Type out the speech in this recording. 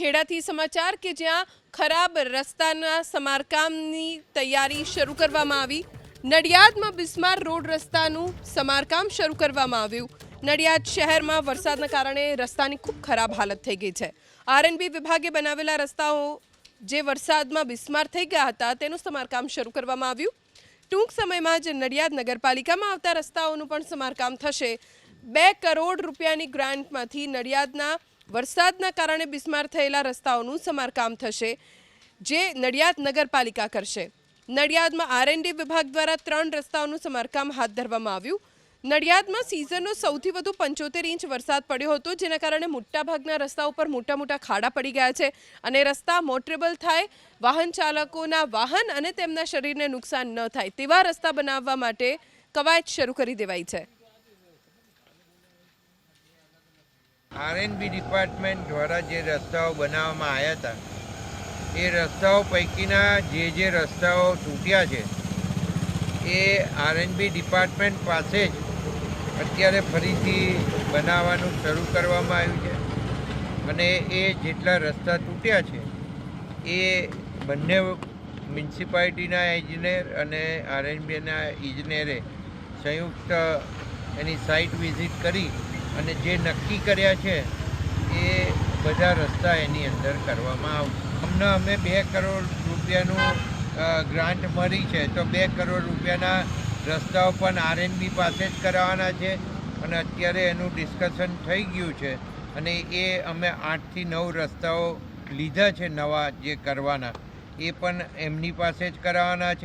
ખેડાથી સમાચાર કે જ્યાં ખરાબ રસ્તાના સમારકામની તૈયારી શરૂ કરવામાં આવી. નડિયાદમાં બિસ્માર રોડ રસ્તાનું સમારકામ શરૂ કરવામાં આવ્યું. નડિયાદ શહેરમાં વરસાદના કારણે રસ્તાની ખૂબ ખરાબ હાલત થઈ ગઈ છે. આરએનબી વિભાગે બનાવેલા રસ્તાઓ જે વરસાદમાં બિસ્માર થઈ ગયા હતા, તેનું સમારકામ શરૂ કરવામાં આવ્યું. ટૂંક સમયમાં જ નડિયાદ નગરપાલિકામાં આવતા રસ્તાઓનું પણ સમારકામ થશે. બે કરોડ રૂપિયાની ગ્રાન્ટમાંથી નડિયાદના વરસાદના કારણે બિસ્માર થયેલા રસ્તાઓનું સમારકામ થશે, જે નડિયાદ નગરપાલિકા કરશે. નડિયાદમાં આરએનડી વિભાગ દ્વારા ત્રણ રસ્તાઓનું સમારકામ હાથ ધરવામાં આવ્યું. નડિયાદમાં સિઝનનો સૌથી વધુ પંચોતેર ઇંચ વરસાદ પડ્યો હતો, જેના કારણે મોટાભાગના રસ્તા ઉપર મોટા મોટા ખાડા પડી ગયા છે અને રસ્તા મોટરેબલ થાય, વાહન ચાલકોના વાહન અને તેમના શરીરને નુકસાન ન થાય તેવા રસ્તા બનાવવા માટે કવાયત શરૂ કરી દેવાઈ છે. આરએનબી ડિપાર્ટમેન્ટ દ્વારા જે રસ્તાઓ બનાવવામાં આવ્યા હતા, એ રસ્તાઓ પૈકીના જે જે રસ્તાઓ તૂટ્યા છે, એ આરએનબી ડિપાર્ટમેન્ટ પાસે જ અત્યારે ફરીથી બનાવવાનું શરૂ કરવામાં આવ્યું છે. અને એ જેટલા રસ્તા તૂટ્યા છે, એ બંને મ્યુનિસિપાલિટીના ઇજનેર અને આરએનબીના ઇજનેરે સંયુક્ત એની સાઇટ વિઝિટ કરી અને જે નક્કી કર્યા છે, એ બધા રસ્તા એની અંદર કરવામાં આવશે અમને અમે બે કરોડ રૂપિયાનું ગ્રાન્ટ મળી છે, તો બે કરોડ રૂપિયાના રસ્તાઓ પણ આરએનબી પાસે જ કરાવવાના છે અને અત્યારે એનું ડિસ્કશન થઈ ગયું છે અને એ અમે આઠથી નવ રસ્તાઓ લીધા છે નવા જે કરવાના, એ પણ એમની પાસે જ કરાવવાના છે.